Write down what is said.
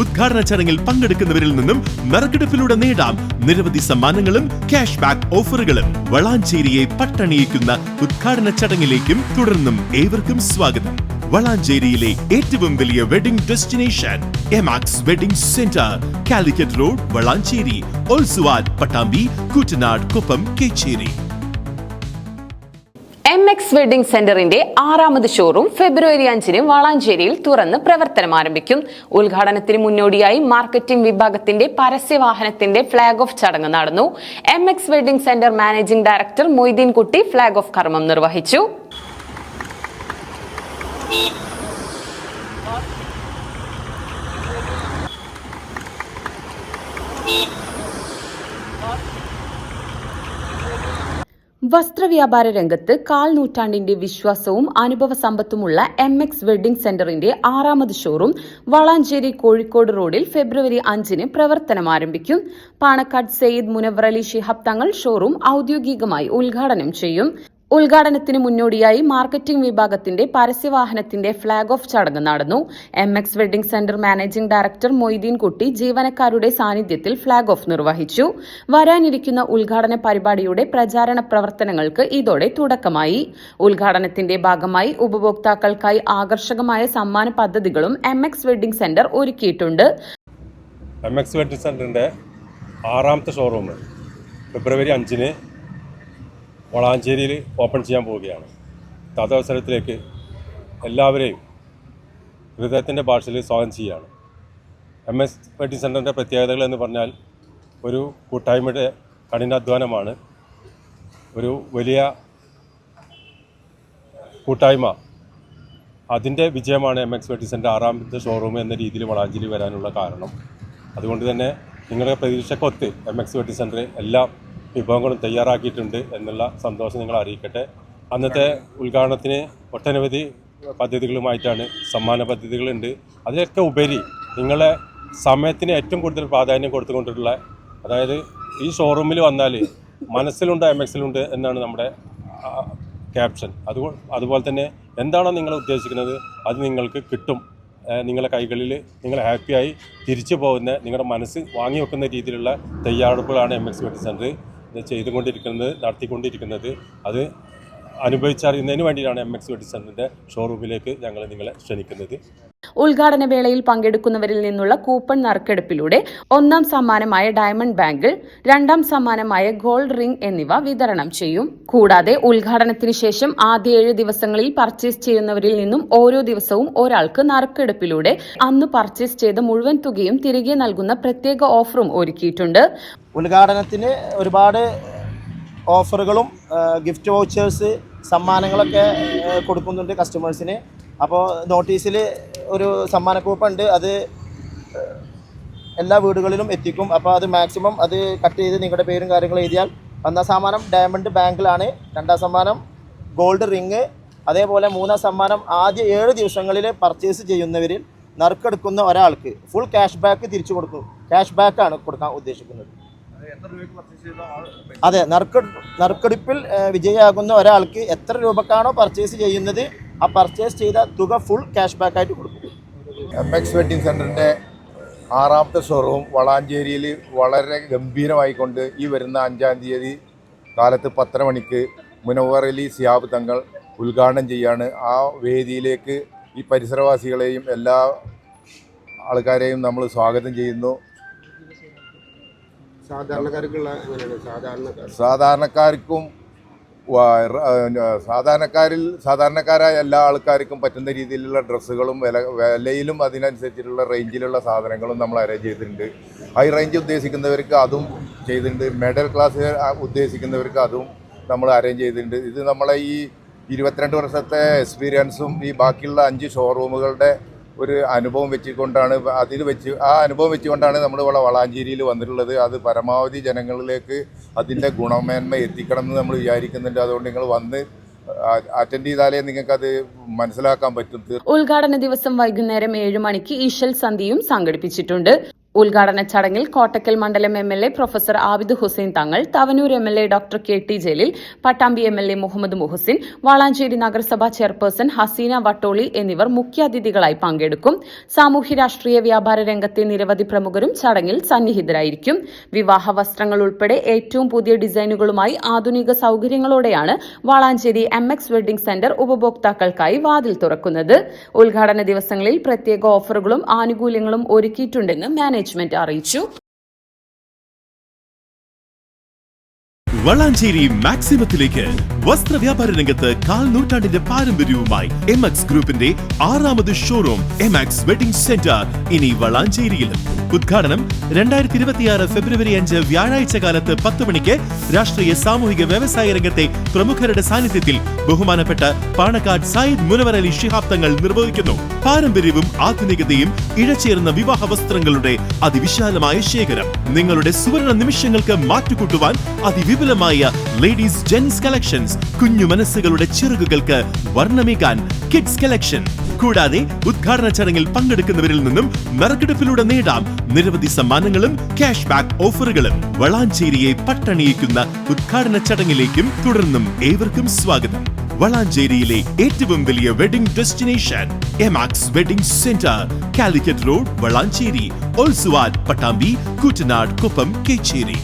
ഉദ്ഘാടന ചടങ്ങിൽ പങ്കെടുക്കുന്നവരിൽ നിന്നും നറുക്കെടുപ്പിലൂടെ നേടാം നിരവധി സമ്മാനങ്ങളും ക്യാഷ് ബാക്ക് ഓഫറുകളും വളാഞ്ചേരിയെ പട്ടണിയിക്കുന്ന ഉദ്ഘാടന ചടങ്ങിലേക്കും തുടർന്നും ഏവർക്കും സ്വാഗതം. വളാഞ്ചേരിയിലെ ഏറ്റവും വലിയ wedding destination Emax wedding centre Calicut road Valanchery ഓൾസുവാൻ Pattambi Koottanad Koppam Kechery. M wedding സെന്ററിന്റെ ആറാമത് ഷോറൂം ഫെബ്രുവരി അഞ്ചിന് വളാഞ്ചേരിയിൽ തുറന്ന് പ്രവർത്തനം ആരംഭിക്കും. ഉദ്ഘാടനത്തിന് മുന്നോടിയായി മാർക്കറ്റിംഗ് വിഭാഗത്തിന്റെ പരസ്യവാഹനത്തിന്റെ ഫ്ളാഗ് ഓഫ് ചടങ്ങ് നടന്നു. M X wedding centre managing director Moideen Kutty flag off കർമ്മം നിർവഹിച്ചു. വസ്ത്രവ്യാപാര രംഗത്ത് കാൽ നൂറ്റാണ്ടിന്റെ വിശ്വാസവും അനുഭവ സമ്പത്തുമുള്ള എം എക്സ് വെഡിംഗ് സെന്ററിന്റെ ആറാമത് ഷോറൂം വളാഞ്ചേരി കോഴിക്കോട് റോഡിൽ ഫെബ്രുവരി അഞ്ചിന് പ്രവർത്തനം ആരംഭിക്കും. പാണക്കാട് സെയ്ദ് മുനവറലി അലി ശിഹാബ് തങ്ങൾ ഷോറൂം ഔദ്യോഗികമായി ഉദ്ഘാടനം ചെയ്യും. ഉദ്ഘാടനത്തിന് മുന്നോടിയായി മാർക്കറ്റിംഗ് വിഭാഗത്തിന്റെ പരസ്യവാഹനത്തിന്റെ ഫ്ളാഗ് ഓഫ് ചടങ്ങ് നടന്നു. M X wedding centre managing director Moideen Kutty ജീവനക്കാരുടെ സാന്നിധ്യത്തിൽ ഫ്ളാഗ് ഓഫ് നിർവഹിച്ചു. വരാനിരിക്കുന്ന ഉദ്ഘാടന പരിപാടിയുടെ പ്രചാരണ പ്രവർത്തനങ്ങൾക്ക് ഇതോടെ തുടക്കമായി. ഉദ്ഘാടനത്തിന്റെ ഭാഗമായി ഉപഭോക്താക്കൾക്കായി ആകർഷകമായ സമ്മാന പദ്ധതികളും എം എക്സ് വെഡിംഗ് സെന്റർ ഒരുക്കിയിട്ടുണ്ട്. എം എക്സ് വെഡിംഗ് സെന്ററിന്റെ ആറാമത്തെ ഷോറൂം ഫെബ്രുവരി അഞ്ചിന് വളാഞ്ചേരിയിൽ ഓപ്പൺ ചെയ്യാൻ പോവുകയാണ്. തദവസരത്തിലേക്ക് എല്ലാവരെയും ഹൃദയത്തിന്റെ ഭാഷയിൽ സ്വാഗതം ചെയ്യുകയാണ്. എം എസ് വെഡിങ് സെന്ററിന്റെ പ്രത്യേകതകൾ എന്ന് പറഞ്ഞാൽ ഒരു കൂട്ടായ്മയുടെ കഠിനാധ്വാനമാണ്. ഒരു വലിയ കൂട്ടായ്മ. അതിന്റെ വിജയമാണ് എം എക്സ് വെഡിങ് സെന്റർ ആറാമത്തെ ഷോറൂം എന്ന രീതിയിൽ വളാഞ്ചേരി വരാനുള്ള കാരണം. അതുകൊണ്ട് തന്നെ നിങ്ങളുടെ പ്രതീക്ഷക്കൊത്ത് എം എക്സ് വെഡിങ് സെന്റർ എല്ലാ വിഭവങ്ങളും തയ്യാറാക്കിയിട്ടുണ്ട് എന്നുള്ള സന്തോഷം നിങ്ങൾ അറിയിക്കട്ടെ. അന്നത്തെ ഉദ്ഘാടനത്തിന് ഒട്ടനവധി പദ്ധതികളുമായിട്ടാണ് സമ്മാന പദ്ധതികളുണ്ട്. അതിലൊക്കെ ഉപരി നിങ്ങളെ സമയത്തിന് ഏറ്റവും കൂടുതൽ പ്രാധാന്യം കൊടുത്തുകൊണ്ടിട്ടുള്ള അതായത് ഈ ഷോറൂമിൽ വന്നാൽ മനസ്സിലുണ്ട് എം എക്സിലുണ്ട് എന്നാണ് നമ്മുടെ ക്യാപ്ഷൻ അത് അതുപോലെ തന്നെ എന്താണോ നിങ്ങൾ ഉദ്ദേശിക്കുന്നത് അത് നിങ്ങൾക്ക് കിട്ടും. നിങ്ങളുടെ കൈകളിൽ നിങ്ങൾ ഹാപ്പിയായി തിരിച്ചു പോകുന്ന നിങ്ങളുടെ മനസ്സ് വാങ്ങി വെക്കുന്ന രീതിയിലുള്ള തയ്യാറെടുപ്പുകളാണ് എം എക്സ് വെഡിങ് ഇത് ചെയ്തുകൊണ്ടിരിക്കുന്നത് നടത്തിക്കൊണ്ടിരിക്കുന്നത്. അത് അനുഭവിച്ചറിയുന്നതിന് വേണ്ടിയിട്ടാണ് എം എക്സ് വെഡിങ് സെന്ററിന്റെ ഷോറൂമിലേക്ക് ഞങ്ങൾ നിങ്ങളെ ക്ഷണിക്കുന്നത്. ഉദ്ഘാടന വേളയിൽ പങ്കെടുക്കുന്നവരിൽ നിന്നുള്ള കൂപ്പൺ നറുക്കെടുപ്പിലൂടെ ഒന്നാം സമ്മാനമായ ഡയമണ്ട് ബാങ്കിൾ രണ്ടാം സമ്മാനമായ ഗോൾഡ് റിംഗ് എന്നിവ വിതരണം ചെയ്യും. കൂടാതെ ഉദ്ഘാടനത്തിന് ശേഷം ആദ്യ ഏഴ് ദിവസങ്ങളിൽ പർച്ചേസ് ചെയ്യുന്നവരിൽ നിന്നും ഓരോ ദിവസവും ഒരാൾക്ക് നറുക്കെടുപ്പിലൂടെ അന്ന് പർച്ചേസ് ചെയ്ത മുഴുവൻ തുകയും തിരികെ നൽകുന്ന പ്രത്യേക ഓഫറും ഒരുക്കിയിട്ടുണ്ട്. ഉദ്ഘാടനത്തിന് ഒരുപാട് ഓഫറുകളും ഗിഫ്റ്റ് വൗച്ചേഴ്സ് സമ്മാനങ്ങളൊക്കെ കൊടുക്കുന്നുണ്ട് കസ്റ്റമേഴ്സിന്. അപ്പോൾ നോട്ടീസിൽ ഒരു സമ്മാന കൂപ്പൺ ഉണ്ട് അത് എല്ലാ വീടുകളിലും എത്തിക്കും. അപ്പോൾ അത് മാക്സിമം അത് കട്ട് ചെയ്ത് നിങ്ങളുടെ പേരും കാര്യങ്ങളും എഴുതിയാൽ ഒന്നാം സമ്മാനം ഡയമണ്ട് ബാങ്കിലാണ്. രണ്ടാം സമ്മാനം ഗോൾഡ് റിങ്. അതേപോലെ മൂന്നാം സമ്മാനം ആദ്യ ഏഴ് ദിവസങ്ങളിൽ പർച്ചേസ് ചെയ്യുന്നവരിൽ നറുക്കെടുക്കുന്ന ഒരാൾക്ക് ഫുൾ ക്യാഷ് ബാക്ക് തിരിച്ചു കൊടുക്കും ക്യാഷ് ബാക്കാണ് കൊടുക്കാൻ ഉദ്ദേശിക്കുന്നത്. അതെ നറുക്കെ നറുക്കെടുപ്പിൽ വിജയിയാകുന്ന ഒരാൾക്ക് എത്ര രൂപക്കാണോ പർച്ചേസ് ചെയ്യുന്നത് ആ പർച്ചേസ് ചെയ്ത തുക ഫുൾ ക്യാഷ് ബാക്കായിട്ട് കൊടുക്കും. എം എക്സ് വെഡിങ് സെന്ററിന്റെ ആറാമത്തെ ഷോറൂം വളാഞ്ചേരിയിൽ വളരെ ഗംഭീരമായിക്കൊണ്ട് ഈ വരുന്ന അഞ്ചാം തീയതി കാലത്ത് പത്തര മണിക്ക് മുനവർ അലി സിയാബ് തങ്ങൾ ഉദ്ഘാടനം ചെയ്യാണ്. ആ വേദിയിലേക്ക് ഈ പരിസരവാസികളെയും എല്ലാ ആൾക്കാരെയും നമ്മൾ സ്വാഗതം ചെയ്യുന്നു. സാധാരണക്കാർക്കുള്ള സാധാരണക്കാർക്കും സാധാരണക്കാരിൽ സാധാരണക്കാരായ എല്ലാ ആൾക്കാർക്കും പറ്റുന്ന രീതിയിലുള്ള ഡ്രസ്സുകളും വില വിലയിലും അതിനനുസരിച്ചിട്ടുള്ള റേഞ്ചിലുള്ള സാധനങ്ങളും നമ്മൾ അറേഞ്ച് ചെയ്തിട്ടുണ്ട്. ഹൈ റേഞ്ച് ഉദ്ദേശിക്കുന്നവർക്ക് അതും ചെയ്തിട്ടുണ്ട്. മിഡിൽ ക്ലാസ് ഉദ്ദേശിക്കുന്നവർക്ക് അതും നമ്മൾ അറേഞ്ച് ചെയ്തിട്ടുണ്ട്. ഇത് നമ്മളെ ഈ ഇരുപത്തിരണ്ട് വർഷത്തെ എക്സ്പീരിയൻസും ഈ ബാക്കിയുള്ള അഞ്ച് ഷോറൂമുകളുടെ ഒരു അനുഭവം വെച്ചുകൊണ്ടാണ് അതിൽ വെച്ച് ആ അനുഭവം വെച്ചുകൊണ്ടാണ് നമ്മൾ ഇവിടെ വളാഞ്ചേരിയിൽ വന്നിട്ടുള്ളത്. അത് പരമാവധി ജനങ്ങളിലേക്ക് അതിന്റെ ഗുണമേന്മ എത്തിക്കണം എന്ന് നമ്മൾ വിചാരിക്കുന്നുണ്ട്. അതുകൊണ്ട് നിങ്ങൾ വന്ന് അറ്റൻഡ് ചെയ്താലേ നിങ്ങൾക്ക് അത് മനസ്സിലാക്കാൻ പറ്റും. ഉദ്ഘാടന ദിവസം വൈകുന്നേരം ഏഴ് മണിക്ക് ഈശൽ സന്ധ്യയും സംഘടിപ്പിച്ചിട്ടുണ്ട്. ഉദ്ഘാടന ചടങ്ങിൽ കോട്ടക്കൽ മണ്ഡലം M L A professor Abid Hussain Thangal Tavanur M L A doctor K T Jaleel Pattambi M L A Muhammad Muhsin Valanchery നഗരസഭാ ചെയർപേഴ്സൺ ഹസീന വട്ടോളി എന്നിവർ മുഖ്യാതിഥികളായി പങ്കെടുക്കും. സാമൂഹ്യ രാഷ്ട്രീയ വ്യാപാര രംഗത്തെ നിരവധി പ്രമുഖരും ചടങ്ങിൽ സന്നിഹിതരായിരിക്കും. വിവാഹ വസ്ത്രങ്ങൾ ഉൾപ്പെടെ ഏറ്റവും പുതിയ ഡിസൈനുകളുമായി ആധുനിക സൌകര്യങ്ങളോടെയാണ് Valanchery M X wedding centre ഉപഭോക്താക്കൾക്കായി വാതിൽ തുറക്കുന്നത്. ഉദ്ഘാടന ദിവസങ്ങളിൽ പ്രത്യേക ഓഫറുകളും ആനുകൂല്യങ്ങളും ഒരുക്കിയിട്ടുണ്ടെന്ന് മാനേജ്മെന്റ് അറിയിച്ചു. വളാഞ്ചേരി മാക്സിമത്തിലേക്ക് വസ്ത്ര വ്യാപാര രംഗത്ത് കാൽ നൂറ്റാണ്ടിന്റെ പാരമ്പര്യവുമായി എം എക്സ് ഗ്രൂപ്പിന്റെ ആറാമത് showroom M X wedding centre ഇനി വളാഞ്ചേരിയിലും ഉദ്ഘാടനം രണ്ടായിരത്തി ഇരുപത്തിയാറ് ഫെബ്രുവരി അഞ്ച് വ്യാഴാഴ്ച കാലത്ത് പത്ത് മണിക്ക് രാഷ്ട്രീയ സാമൂഹിക വ്യവസായ രംഗത്തെ പ്രമുഖരുടെ സാന്നിധ്യത്തിൽ ബഹുമാനപ്പെട്ട പാണക്കാട് സായിദ് മുനവർ അലി ശിഹാബ് തങ്ങൾ നിർവഹിക്കുന്നു. പാരമ്പര്യവും ആധുനികതയും ഇഴചേർന്ന വിവാഹ വസ്ത്രങ്ങളുടെ അതിവിശാലമായ ശേഖരം. നിങ്ങളുടെ സുവർണ നിമിഷങ്ങൾക്ക് മാറ്റുകൂട്ടുവാൻ അതിവിപുലമായ ലേഡീസ് ജെൻസ് കളക്ഷൻസ് കുഞ്ഞു മനസ്സുകളുടെ ചിറകുകൾക്ക് വർണമേകാൻ കിഡ്സ് കളക്ഷൻ. കൂടാതെ ഉദ്ഘാടന ചടങ്ങിൽ പങ്കെടുക്കുന്നവരിൽ നിന്നും നറുക്കെടുപ്പിലൂടെ നേടാം നിരവധി സമ്മാനങ്ങളും ക്യാഷ് ബാക്ക് ഓഫറുകളും വളാഞ്ചേരിയെ പട്ടണിയിക്കുന്ന ഉദ്ഘാടന ചടങ്ങിലേക്കും തുടർന്നും ഏവർക്കും സ്വാഗതം. വളാഞ്ചേരിയിലെ ഏറ്റവും വലിയ wedding destination Emax wedding centre Calicut road Valanchery. ഓൾസുവാൻ Pattambi Koottanad Koppam Kecheri